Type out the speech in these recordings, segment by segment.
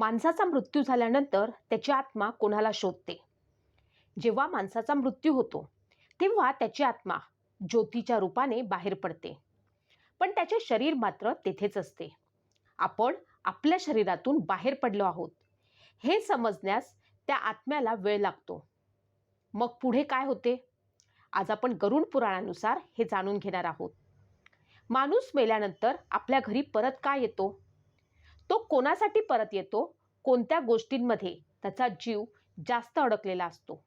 माणसाचा मृत्यू झाल्यानंतर त्याची आत्मा कोणाला शोधते? जेव्हा माणसाचा मृत्यू होतो तेव्हा त्याची आत्मा ज्योतीच्या रूपाने बाहेर पडते. पण त्याचे शरीर मात्र तेथेच असते. आपण आपल्या शरीरातून बाहेर पडलो आहोत. हे समजण्यास त्या आत्म्याला वेळ लागतो. मग पुढे काय होते? आज आपण गरुड पुराणानुसार हे जाणून घेणार आहोत. माणूस मेल्यानंतर आपल्या घरी परत का येतो? तो कोणासाठी परत येतो? कोणत्या गोष्टींमध्ये? त्याचा जीव जास्त अडकलेला असतो.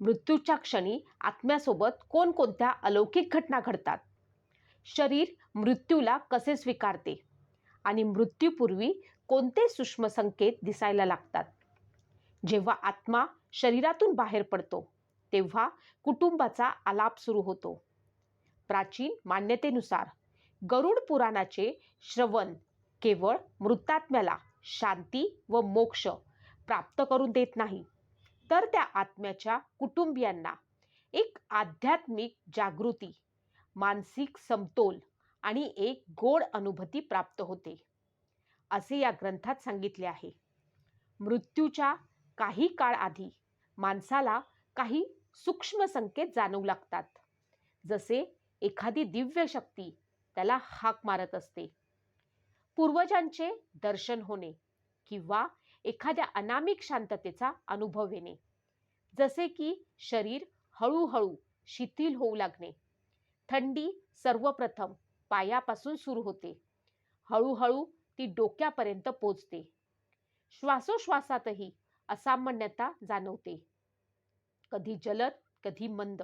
मृत्यूच्या क्षणी आत्म्यासोबत कोणकोणत्या अलौकिक घटना घडतात? शरीर मृत्यूला कसे स्वीकारते? आणि मृत्यूपूर्वी कोणते सूक्ष्म संकेत दिसायला लागतात? जेव्हा आत्मा शरीरातून बाहेर पडतो तेव्हा कुटुंबाचा आलाप सुरू होतो. प्राचीन मान्यतेनुसार गरुड पुराणाचे श्रवण केवळ मृतात्म्याला शांती व मोक्ष प्राप्त करून देत नाही. तर त्या आत्म्याच्या कुटुंबियांना एक आध्यात्मिक जागृती मानसिक समतोल आणि एक गोड अनुभूती प्राप्त होते. असे या ग्रंथात सांगितले आहे. मृत्यूच्या काही काळ आधी माणसाला काही सूक्ष्म संकेत जाणवू लागतात. जसे एखादी दिव्य शक्ती त्याला हाक मारत असते. पूर्वजांचे दर्शन होणे किंवा एखाद्या अनामिक शांततेचा अनुभव येणे. जसे की शरीर हळूहळू शिथिल होऊ लागणे. थंडी सर्वप्रथम पायापासून सुरू होते. हळूहळू ती डोक्यापर्यंत पोचते. श्वासोश्वासातही असामान्यता जाणवते. कधी जलद कधी मंद.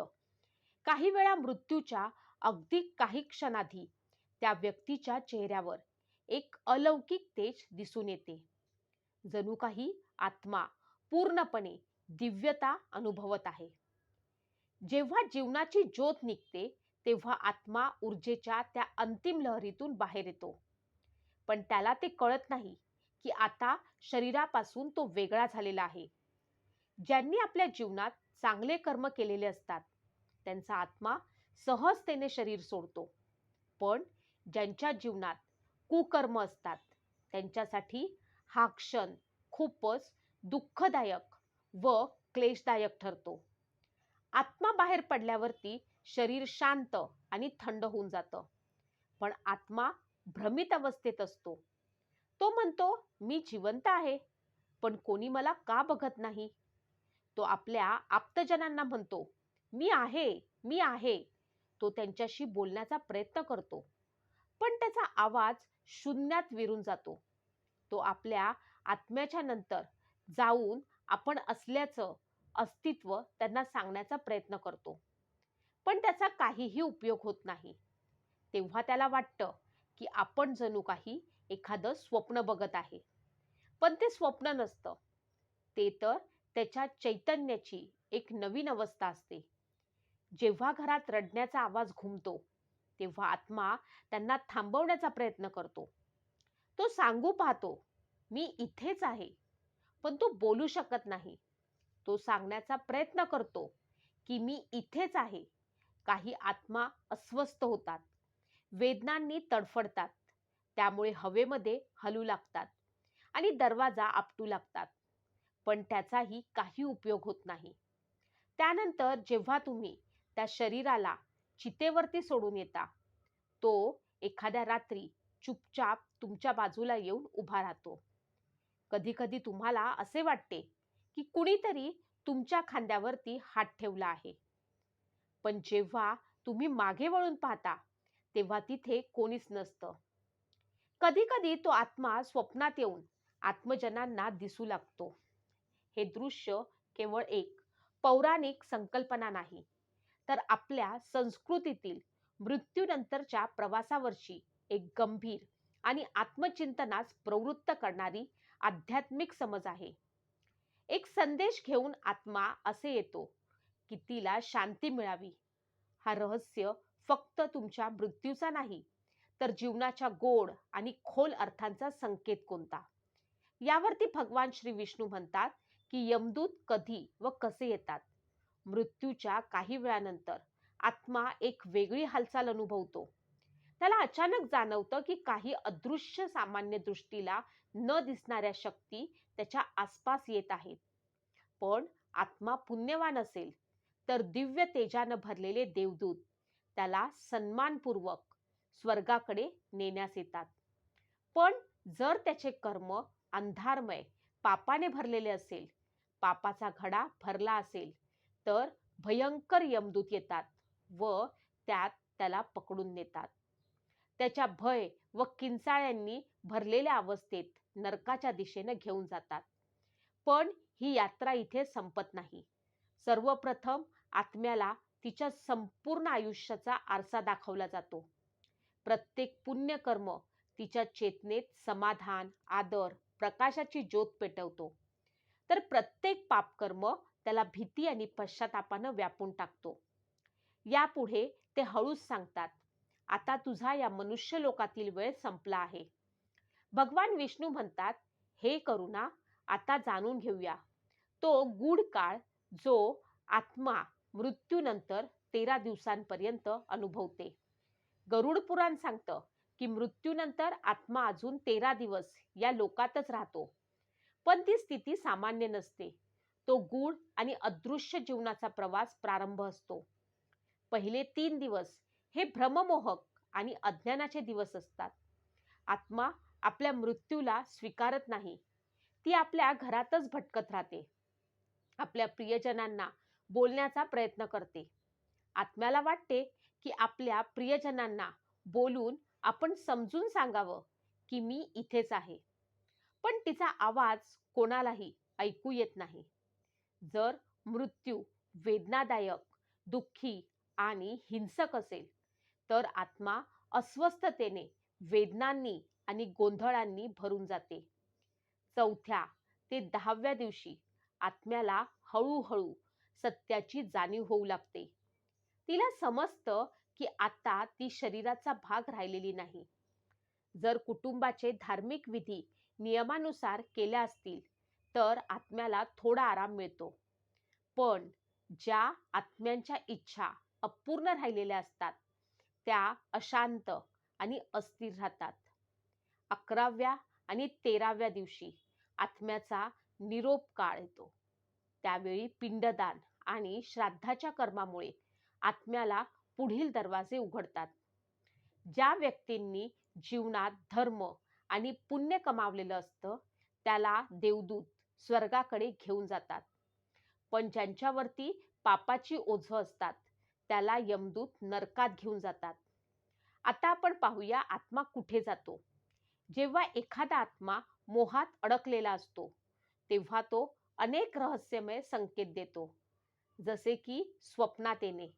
काही वेळा मृत्यूच्या अगदी काही क्षणाधी त्या व्यक्तीच्या चेहऱ्यावर एक अलौकिक तेज दिसून येते. जणू काही आत्मा पूर्णपणे दिव्यता अनुभवत आहे. जेव्हा जीवनाची ज्योत निघते तेव्हा आत्मा ऊर्जेच्या त्या अंतिम लहरीतून बाहेर येतो. पण त्याला ते कळत नाही की आता शरीरापासून तो वेगळा झालेला आहे. ज्यांनी आपल्या जीवनात चांगले कर्म केलेले असतात त्यांचा आत्मा सहजतेने शरीर सोडतो. पण ज्यांच्या जीवनात कुकर्म असतात. त्यांच्यासाठी हा क्षण खूपच दुःखदायक व क्लेशदायक ठरतो. आत्मा बाहेर पडल्यावरती शरीर शांत आणि थंड होऊन जातं. पण आत्मा भ्रमित अवस्थेत असतो. तो म्हणतो मी जिवंत आहे पण कोणी मला का बघत नाही? तो आपल्या आप्तजनांना म्हणतो मी आहे मी आहे. तो त्यांच्याशी बोलण्याचा प्रयत्न करतो. पण त्याचा आवाज शून्यात विरून जातो. तो आपल्या आत्म्याच्या नंतर जाऊन आपण असल्याचं अस्तित्व त्यांना सांगण्याचा प्रयत्न करतो. पण त्याचा काहीही उपयोग होत नाही. तेव्हा त्याला वाटतं की आपण जणू काही एखादं स्वप्न बघत आहे. पण ते स्वप्न नसतं. ते तर त्याच्या चैतन्याची एक नवीन अवस्था असते. जेव्हा घरात रडण्याचा आवाज घुमतो तेव्हा आत्मा त्यांना थांबवण्याचा प्रयत्न करतो. तो सांगू पाहतो मी इथेच आहे. पण तो बोलू शकत नाही. तो सांगण्याचा प्रयत्न करतो की मी इथेच आहे. काही आत्मा अस्वस्थ होतात. वेदनांनी तडफडतात. त्यामुळे हवेमध्ये हलू लागतात आणि दरवाजा आपटू लागतात. पण त्याचाही काही उपयोग होत नाही. त्यानंतर जेव्हा तुम्ही त्या शरीराला चितेवरती सोडून येता. तो एखाद्या रात्री चुपचाप तुमच्या बाजूला येऊन उभा राहतो. कधीकधी तुम्हाला असे वाटते की कुणीतरी तुमच्या खांद्यावरती हात ठेवला आहे. पण जेव्हा तुम्ही मागे वळून पाहता तेव्हा तिथे कोणीच नसतं. कधीकधी तो आत्मा स्वप्नात येऊन आत्मजनांना दिसू लागतो. हे दृश्य केवळ एक पौराणिक संकल्पना नाही तर आपल्या संस्कृतीतील मृत्यूनंतरच्या प्रवासावरची एक गंभीर आणि आत्मचिंतनास प्रवृत्त करणारी आध्यात्मिक समज आहे. एक संदेश घेऊन आत्मा असे येतो की तिला शांती मिळावी. हा रहस्य फक्त तुमच्या मृत्यूचा नाही तर जीवनाच्या गोड आणि खोल अर्थांचा संकेत कोणता? यावरती भगवान श्री विष्णू म्हणतात की यमदूत कधी व कसे येतात? मृत्यूच्या काही वेळानंतर आत्मा एक वेगळी हालचाल अनुभवतो. त्याला अचानक जाणवतं की काही अदृश्य सामान्य दृष्टीला न दिसणाऱ्या शक्ती त्याच्या आसपास येत आहेत. पण आत्मा पुण्यवान असेल तर दिव्य तेजानं भरलेले देवदूत त्याला सन्मानपूर्वक स्वर्गाकडे नेण्यास येतात. पण जर त्याचे कर्म अंधारमय पापाने भरलेले असेल पापाचा घडा भरला असेल तर भयंकर यमदूत येतात व त्यात त्याला पकडून नेतात. त्याच्या भय व किंचाळ्यांनी भरलेल्या अवस्थेत नरकाच्या दिशेने घेऊन जातात. पण ही यात्रा इथे संपत नाही. सर्वप्रथम आत्म्याला तिच्या संपूर्ण आयुष्याचा आरसा दाखवला जातो. प्रत्येक पुण्यकर्म तिच्या चेतनेत समाधान आदर प्रकाशाची ज्योत पेटवतो. तर प्रत्येक पापकर्म त्याला भीती आणि पश्चातापानं व्यापून टाकतो. यापुढे ते हळूच सांगतात आता तुझा या मनुष्य लोकातील वेळ संपला आहे. भगवान विष्णू म्हणतात हे करुणा आता जाणून घेऊया. तो गूढ काळ जो आत्मा मृत्यूनंतर तेरा दिवसांपर्यंत अनुभवते. गरुड पुराण सांगतं की मृत्यूनंतर आत्मा अजून तेरा दिवस या लोकातच राहतो. पण ती स्थिती सामान्य नसते. तो गूढ आणि अदृश्य जीवनाचा प्रवास प्रारंभ असतो. पहिले तीन दिवस हे भ्रममोहक आणि अज्ञानाचे दिवस असतात. आत्मा आपल्या मृत्यूला स्वीकारत नाही. ती आपल्या घरातच भटकत राहते. आपल्या प्रियजनांना बोलण्याचा प्रयत्न करते. आत्म्याला वाटते की आपल्या प्रियजनांना बोलून आपण समजून सांगावं की मी इथेच आहे. पण तिचा आवाज कोणालाही ऐकू येत नाही. जर मृत्यू वेदनादायक दुःखी आणि हिंसक असेल तर आत्मा अस्वस्थतेने वेदनांनी आणि गोंधळांनी भरून जाते. चौथ्या ते दहाव्या दिवशी आत्म्याला हळूहळू सत्याची जाणीव होऊ लागते. तिला समजतं की आता ती शरीराचा भाग राहिलेली नाही. जर कुटुंबाचे धार्मिक विधी नियमानुसार केल्या असतील तर आत्म्याला थोडा आराम मिळतो. पण ज्या आत्म्यांच्या इच्छा अपूर्ण राहिलेल्या असतात त्या अशांत आणि अस्थिर राहतात. अकराव्या आणि तेराव्या दिवशी आत्म्याचा निरोप काळ येतो. त्यावेळी पिंडदान आणि श्राद्धाच्या कर्मामुळे आत्म्याला पुढील दरवाजे उघडतात. ज्या व्यक्तींनी जीवनात धर्म आणि पुण्य कमावलेलं असतं त्याला देवदूत स्वर्गाकडे घेऊन जातात. पण ज्यांच्यावरती पापाची ओझं असतात त्याला यमदूत नरकात घेऊन जातात. आता आपण पाहूया आत्मा कुठे जातो. जेव्हा एखादा आत्मा मोहात अडकलेला असतो तेव्हा तो अनेक रहस्यमय संकेत देतो. जसे की स्वप्नात येणे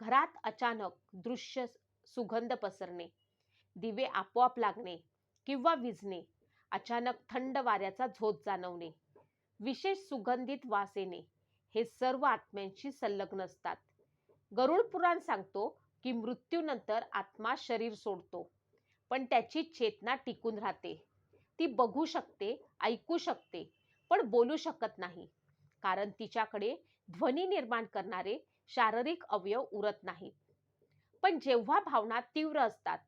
घरात अचानक दृश्य सुगंध पसरणे दिवे आपोआप लागणे किंवा विजणे अचानक थंड वाऱ्याचा झोत जाणवणे. विशेष सुगंधित वास येणे हे सर्व आत्म्यांशी संलग्न असतात. गरुड पुराण सांगतो की मृत्यूनंतर आत्मा शरीर सोडतो पण त्याची चेतना टिकून राहते. ती बघू शकते ऐकू शकते पण बोलू शकत नाही कारण तिच्याकडे ध्वनी निर्माण करणारे शारीरिक अवयव उरत नाहीत. पण जेव्हा भावना तीव्र असतात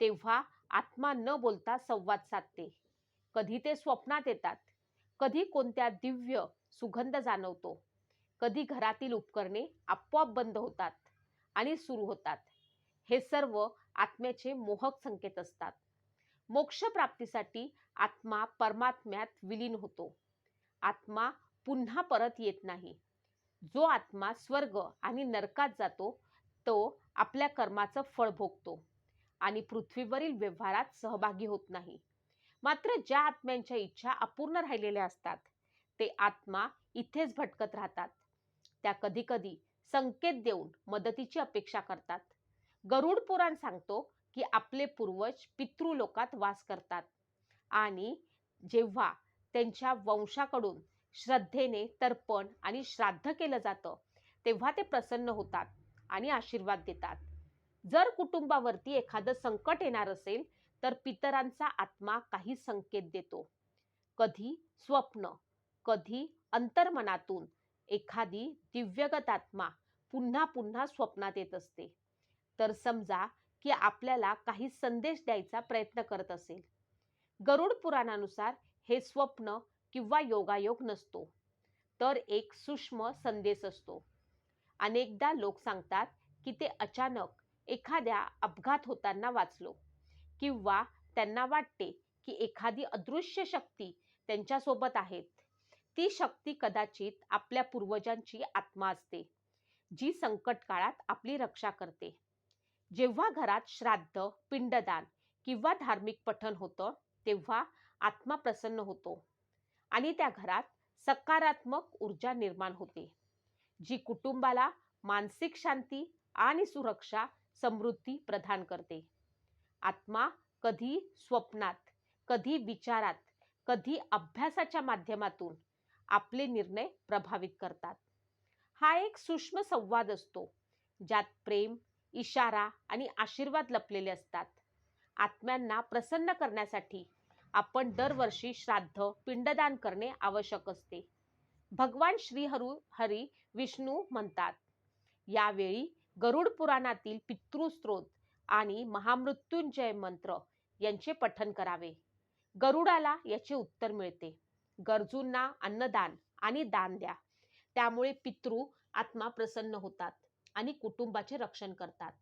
तेव्हा आत्मा न बोलता संवाद साधते. कधी ते स्वप्नात येतात कधी कोणत्या दिव्य सुगंध जाणवतो? कधी घरातील उपकरणे आपोआप बंद होतात आणि सुरू होतात. हे सर्व आत्म्याचे मोहक संकेत असतात. मोक्षप्राप्तीसाठी आत्मा परमात्म्यात विलीन होतो. आत्मा पुन्हा परत येत नाही. जो आत्मा स्वर्ग आणि नरकात जातो तो आपल्या कर्माचं फळ भोगतो आणि पृथ्वीवरील व्यवहारात सहभागी होत नाही. मात्र ज्या आत्म्यांच्या इच्छा अपूर्ण राहिलेल्या असतात ते आत्मा इथेच भटकत राहतात. त्या कधीकधी संकेत देऊन मदतीची अपेक्षा करतात. गरुड पुराण सांगतो की आपले पूर्वज पितृलोकात वास करतात आणि जेव्हा त्यांच्या वंशाकडून श्रद्धेने तर्पण आणि श्राद्ध केलं जातं तेव्हा ते प्रसन्न होतात आणि आशीर्वाद देतात. जर कुटुंबावरती एखादं संकट येणार असेल तर पितरांचा आत्मा काही संकेत देतो. कधी स्वप्न कधी अंतर्मनातून एखादी दिव्यगत आत्मा पुन्हा पुन्हा स्वप्नात येत असते. तर समजा की आपल्याला काही संदेश द्यायचा प्रयत्न करत असेल. गरुड पुराणानुसार हे स्वप्न किंवा योगायोग नसतो. तर एक सूक्ष्म संदेश असतो. अनेकदा लोक सांगतात की ते अचानक एखाद्या अपघात होताना वाचलो. किंवा त्यांना वाटते की एखादी अदृश्य शक्ती त्यांच्यासोबत आहेत ती शक्ती कदाचित आपल्या पूर्वजांची आत्मा असते जी संकट काळात आपली रक्षा करते. जेव्हा घरात श्राद्ध पिंडदान किंवा धार्मिक पठण होतं तेव्हा आत्मा प्रसन्न होतो आणि त्या घरात सकारात्मक ऊर्जा निर्माण होते जी कुटुंबाला मानसिक शांती आणि सुरक्षा समृद्धी प्रदान करते. आत्मा कधी स्वप्नात कधी विचारात कधी अभ्यासाच्या माध्यमातून आपले निर्णय प्रभावित करतात. हा एक सूक्ष्म संवाद असतो ज्यात प्रेम इशारा आणि आशीर्वाद लपलेले असतात. आत्म्यांना प्रसन्न करण्यासाठी आपण दरवर्षी श्राद्ध पिंडदान करणे आवश्यक असते. भगवान श्री हरु हरी विष्णू म्हणतात यावेळी गरुड पुराणातील पितृस्त्रोत आणि महामृत्युंजय मंत्र यांचे पठन करावे. गरुडाला याचे उत्तर मिळते. गरजूंना अन्नदान आणि दान द्या. त्यामुळे पितृ आत्मा प्रसन्न होतात आणि कुटुंबाचे रक्षण करतात.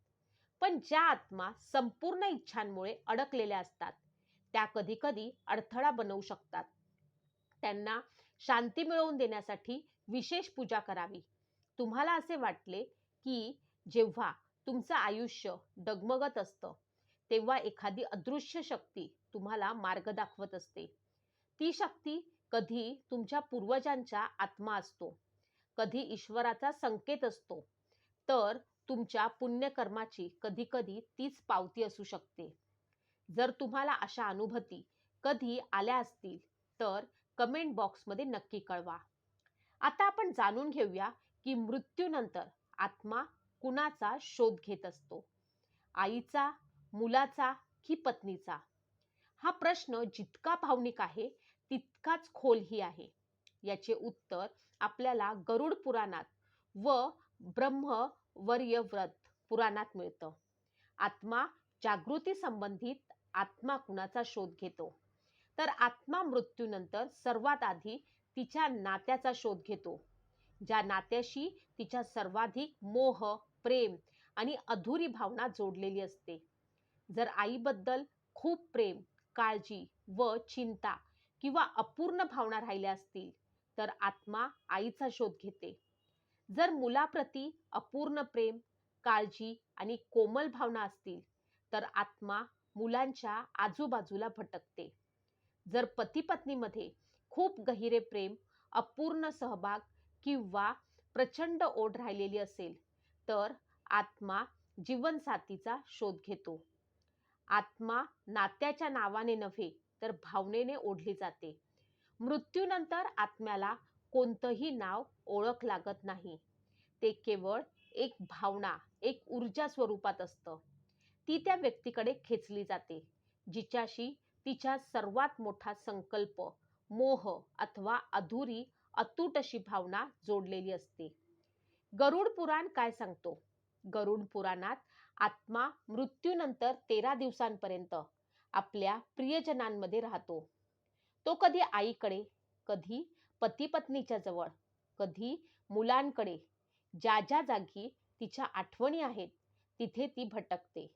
पण ज्या आत्मा संपूर्ण इच्छांमुळे अडकलेल्या असतात त्या कधी कधी अडथळा बनवू शकतात. त्यांना शांती मिळवून देण्यासाठी विशेष पूजा करावी. तुम्हाला असे वाटले की जेव्हा तुमचं आयुष्य डगमगत असतं. तेव्हा एखादी अदृश्य शक्ती तुम्हाला मार्ग दाखवत असते. ती शक्ती कधी तुमच्या पूर्वजांच्या आत्मा असतो. कधी ईश्वराचा संकेत असतो. तर तुमच्या पुण्यकर्माची कधी कधी तीच पावती असू शकते. जर तुम्हाला अशा अनुभूती कधी आल्या असतील तर कमेंट बॉक्समध्ये नक्की कळवा. आता आपण जाणून घेऊया की मृत्यूनंतर आत्मा कुणाचा शोध घेत असतो? आईचा मुलाचा की पत्नीचा? हा प्रश्न जितका भावनिक आहे तितकाच खोलही आहे. याचे उत्तर आपल्याला गरुड पुराणात व ब्रह्मवर्यव्रत पुराणात मिळतं. आत्मा जागृती संबंधित आत्मा कुणाचा शोध घेतो? तर आत्मा मृत्यूनंतर सर्वात आधी तिच्या नात्याचा शोध घेतो. ज्या नात्याशी तिच्या सर्वाधिक मोह प्रेम आणि अधुरी भावना जोडलेली असते. जर आईबद्दल खूप प्रेम काळजी व चिंता किंवा अपूर्ण भावना राहिल्या असतील तर आत्मा आईचा शोध घेते. जर मुलाप्रती अपूर्ण प्रेम काळजी आणि कोमल भावना असतील तर आत्मा मुलांच्या आजूबाजूला भटकते. जर पती पत्नीमध्ये खूप गहिरे प्रेम अपूर्ण सहभाग किंवा प्रचंड ओढ राहिलेली असेल तर आत्मा जीवनसाथीचा शोध घेतो. आत्मा नात्याच्या नावाने नव्हे तर भावनेने ओढली जाते. मृत्यूनंतर आत्म्याला कोणतंही नाव ओळख लागत नाही. ते केवळ एक भावना एक ऊर्जा स्वरूपात असतं. ती त्या व्यक्तीकडे खेचली जाते जिच्याशी तिच्या सर्वात मोठा संकल्प मोह अथवा अधुरी अतूट अशी भावना जोडलेली असते. गरुड पुराण काय सांगतो? गरुड पुराणात आत्मा मृत्यूनंतर तेरा दिवसांपर्यंत आपल्या प्रियजनांमध्ये राहतो. तो कधी आईकडे कधी पती पत्नीच्या जवळ कधी मुलांकडे. ज्या ज्या जागी तिच्या आठवणी आहेत तिथे ती भटकते.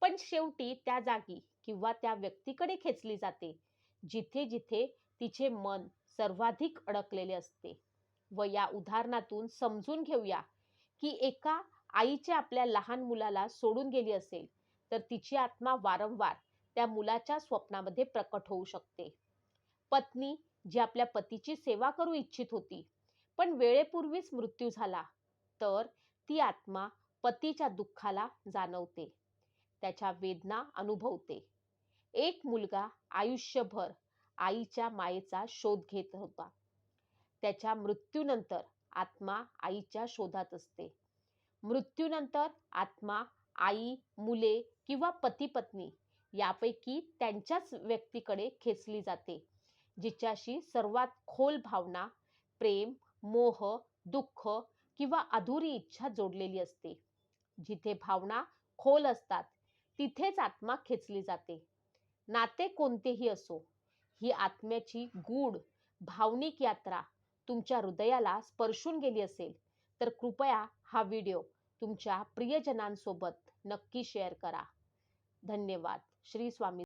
पण शेवटी त्या जागी किंवा त्या व्यक्तीकडे खेचली जाते जिथे जिथे तिचे मन सर्वाधिक अडकलेले असते. व या उदाहरणातून समजून घेऊया की एका आईच्या आपल्या लहान मुलाला सोडून गेली असेल तर तिची आत्मा वारंवार त्या मुलाच्या स्वप्नामध्ये प्रकट होऊ शकते. पत्नी जी आपल्या पतीची सेवा करू इच्छित होती पण वेळेपूर्वीच मृत्यू झाला तर ती आत्मा पतीच्या दुःखाला जाणवते त्याच्या वेदना अनुभवते. एक मुलगा आयुष्यभर आईच्या मायेचा शोध घेत होता. त्याच्या मृत्यूनंतर आत्मा आईच्या शोधात असते. मृत्यूनंतर आत्मा आई मुले किंवा पती पत्नी यापैकी त्यांच्याच व्यक्तीकडे खेचली जाते जिच्याशी सर्वात खोल भावना प्रेम मोह दुःख किंवा अधुरी इच्छा जोडलेली असते. जिथे भावना खोल असतात तिथेच आत्मा खेचली जाते. नाते कोणतेही असो ही आत्म्याची गूढ भावनिक यात्रा तुमच्या हृदयाला स्पर्शून गेली असेल तर कृपया हा व्हिडिओ तुमच्या प्रियजनांसोबत नक्की शेअर करा. धन्यवाद. श्री स्वामी